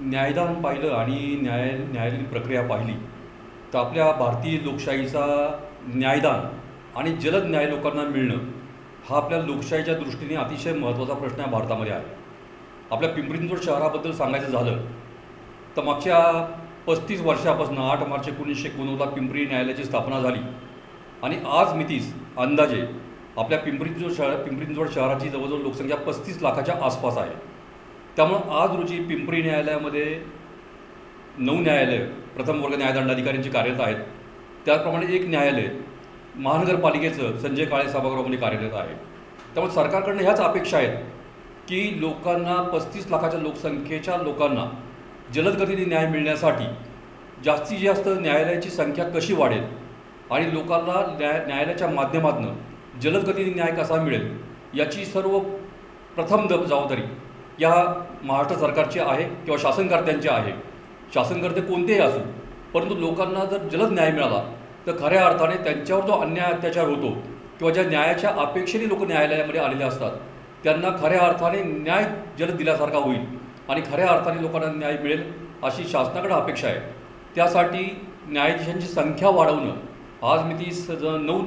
न्यायदान पाहिलं आणि न्याय न्यायालयीन प्रक्रिया पाहिली तर आपल्या भारतीय लोकशाहीचा न्यायदान आणि जलद न्याय लोकांना मिळणं हा आपल्या लोकशाहीच्या दृष्टीने अतिशय महत्त्वाचा प्रश्न या भारतामध्ये आहे. आपल्या पिंपरी शहराबद्दल सांगायचं झालं तर मागच्या पस्तीस वर्षापासून आठ मार्च एकोणीसशे एकोणनव्वदला पिंपरी न्यायालयाची स्थापना झाली आणि आज मितीस अंदाजे आपल्या पिंपरी चिंचवड शहर पिंपरी चिंचवड शहराची जवळजवळ लोकसंख्या पस्तीस लाखाच्या आसपास आहे. त्यामुळं आज रोजी पिंपरी न्यायालयामध्ये नऊ न्यायालय प्रथम वर्ग न्यायदंडाधिकाऱ्यांची कार्यरत आहेत. त्याचप्रमाणे एक न्यायालय महानगरपालिकेचं संजय काळे सभागृहामध्ये कार्यरत आहे. त्यामुळे सरकारकडनं ह्याच अपेक्षा आहेत की लोकांना पस्तीस लाखाच्या लोकसंख्येच्या लोकांना जलद गतीने न्याय मिळण्यासाठी जास्तीत जास्त न्यायालयाची संख्या कशी वाढेल आणि लोकांना न्याय न्यायालयाच्या माध्यमातून जलद गतीने न्याय कसा मिळेल याची सर्व प्रथम जबाबदारी या महाराष्ट्र सरकारची आहे किंवा शासनकर्त्यांची आहे. शासनकर्ते कोणतेही असो परंतु लोकांना जर जलद न्याय मिळाला तर खऱ्या अर्थाने त्यांच्यावर जो अन्याय अत्याचार होतो किंवा ज्या न्यायाच्या अपेक्षेने लोक न्यायालयामध्ये आलेले असतात त्यांना खऱ्या अर्थाने न्याय जलद दिल्यासारखा होईल आणि खऱ्या अर्थाने लोकांना न्याय मिळेल अशी शासनाकडे अपेक्षा आहे. त्यासाठी न्यायाधीशांची संख्या वाढवणं आज मी ती स नऊ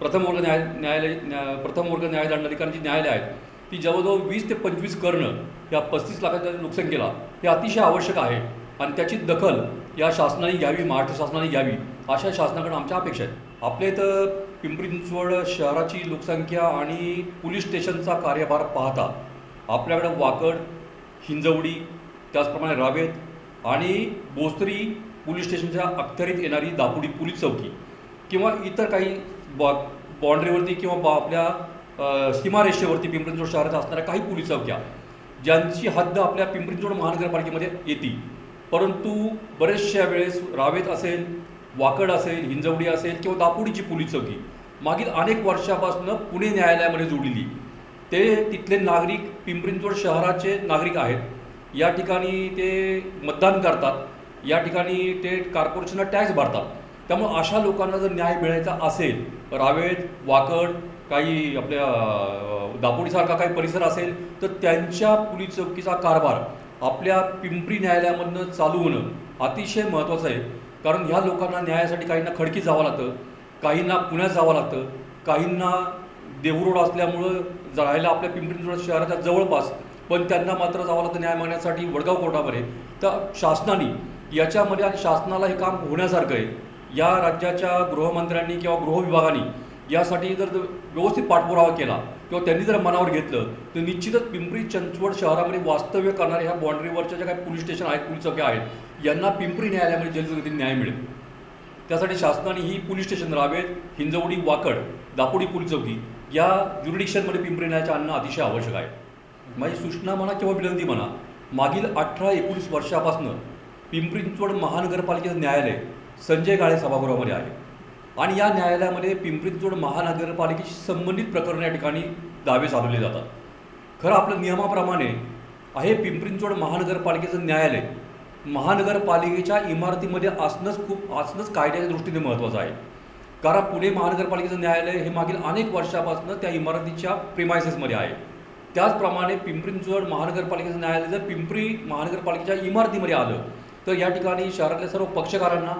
प्रथम वर्ग न्याय न्यायालय न्या प्रथम वर्ग न्यायदंडाधिकाऱ्यांची न्यायालय आहेत की जवळजवळ वीस ते पंचवीस करणं या पस्तीस लाखाच्या लोकसंख्येला हे अतिशय आवश्यक आहे. आणि त्याची दखल या शासनाने घ्यावी महाराष्ट्र शासनाने घ्यावी अशा शासनाकडे आमच्या अपेक्षा आहेत. आपल्या इथं पिंपरी चिंचवड शहराची लोकसंख्या आणि पोलीस स्टेशनचा कार्यभार पाहता आपल्याकडं वाकड हिंजवडी त्याचप्रमाणे रावेत आणि बोस्तरी पोलीस स्टेशनच्या अखत्यारीत येणारी दापोडी पोलीस चौकी किंवा इतर काही बॉ बाँड्रीवरती किंवा बा आपल्या सीमारेषेवरती पिंपरी शहरात असणाऱ्या काही पोलीस चौक्या ज्यांची हद्द आपल्या पिंपरी महानगरपालिकेमध्ये येते. परंतु बरेचशा वेळेस रावेत असेल वाकड असेल हिंजवडी असेल किंवा दापोडीची पोलीस चौकी मागील अनेक वर्षापासून पुणे न्यायालयामध्ये जोडलेली. ते तिथले नागरिक पिंपरी शहराचे नागरिक आहेत. या ठिकाणी ते मतदान करतात. या ठिकाणी ते कॉर्पोरेशनला टॅक्स भरतात. त्यामुळं अशा लोकांना जर न्याय मिळायचा असेल रावेत वाकड काही आपल्या दापोडीसारखा काही परिसर असेल तर त्यांच्या पोलीस चौकीचा कारभार आपल्या पिंपरी न्यायालयामधनं चालू होणं अतिशय महत्त्वाचं आहे. कारण ह्या लोकांना न्यायासाठी काहींना खडकीत जावं लागतं काहींना पुण्यात जावं लागतं काहींना देवरोड असल्यामुळं राहायला आपल्या पिंपरी शहराच्या जवळपास पण त्यांना मात्र जावं लागतं न्याय मागण्यासाठी वडगाव कोर्टामध्ये. तर शासनाने याच्यामध्ये आणि शासनाला हे काम होण्यासारखं आहे. या राज्याच्या गृहमंत्र्यांनी किंवा गृहविभागाने यासाठी जर व्यवस्थित पाठपुरावा केला किंवा त्यांनी जर मनावर घेतलं तर निश्चितच पिंपरी चिंचवड शहरामध्ये वास्तव्य करणाऱ्या ह्या बाँड्रीवरच्या ज्या काही पोलीस स्टेशन आहेत पोलीस चौक्या आहेत यांना पिंपरी न्यायालयामध्ये जलदगतीने न्याय मिळेल. त्यासाठी शासनाने ही police station Ravet Hinjawadi Wakad Dapodi police चौकी या ज्युरिडिक्शनमध्ये पिंपरी न्यायाच्या आणणं अतिशय आवश्यक आहे. माझी सूचना म्हणा किंवा विनंती म्हणा मागील अठरा एकोणीस वर्षापासून पिंपरी चिंचवड महानगरपालिकेचं न्यायालय संजय गाळे सभागृहामध्ये आहे आणि या न्यायालयामध्ये पिंपरी चिंचवड महानगरपालिकेशी संबंधित प्रकरणं या ठिकाणी दावे चालवले जातात. खरं आपल्या नियमाप्रमाणे आहे पिंपरी चिंचवड महानगरपालिकेचं न्यायालय. महानगरपालिकेच्या इमारतीमध्ये असणंच खूप असणंच कायद्याच्या दृष्टीने महत्त्वाचं आहे. कारण पुणे महानगरपालिकेचं न्यायालय हे मागील अनेक वर्षापासून त्या इमारतीच्या प्रिमायसेसमध्ये आहे. त्याचप्रमाणे पिंपरी चिंचवड महानगरपालिकेचं न्यायालय जर पिंपरी महानगरपालिकेच्या इमारतीमध्ये आलं तर या ठिकाणी शहरातल्या सर्व पक्षकारांना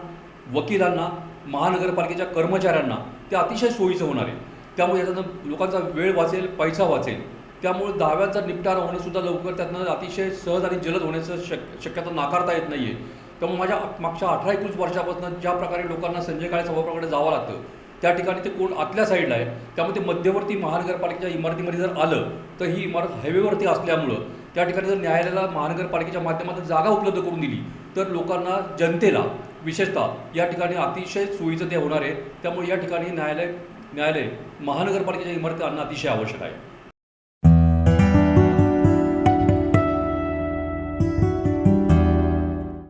वकिलांना महानगरपालिकेच्या कर्मचाऱ्यांना ते अतिशय सोयीचं होणार आहे. त्यामुळे याच्यातनं लोकांचा वेळ वाचेल पैसा वाचेल. त्यामुळे दाव्यांचा निपटारा होणंसुद्धा लवकर त्यातनं अतिशय सहज आणि जलद होण्याचं शक शक्यता नाकारता येत नाही आहे त्यामुळे माझ्या मागच्या अठरा एकोणीस वर्षापासून ज्या प्रकारे लोकांना संजय काळे सभागृहाकडे जावं लागतं त्या ठिकाणी ते कोण आतल्या साईडला आहे त्यामुळे ते मध्यवर्ती महानगरपालिकेच्या इमारतीमध्ये जर आलं तर ही इमारत हायवेवरती असल्यामुळं त्या ठिकाणी जर न्यायालयाला महानगरपालिकेच्या माध्यमातून जागा उपलब्ध करून दिली तर लोकांना जनतेला विशेषतः या ठिकाणी अतिशय सोयीचं ते होणार आहे. त्यामुळे या ठिकाणी न्यायालय न्यायालय महानगरपालिकेच्या इमारती आणणं अतिशय आवश्यक आहे.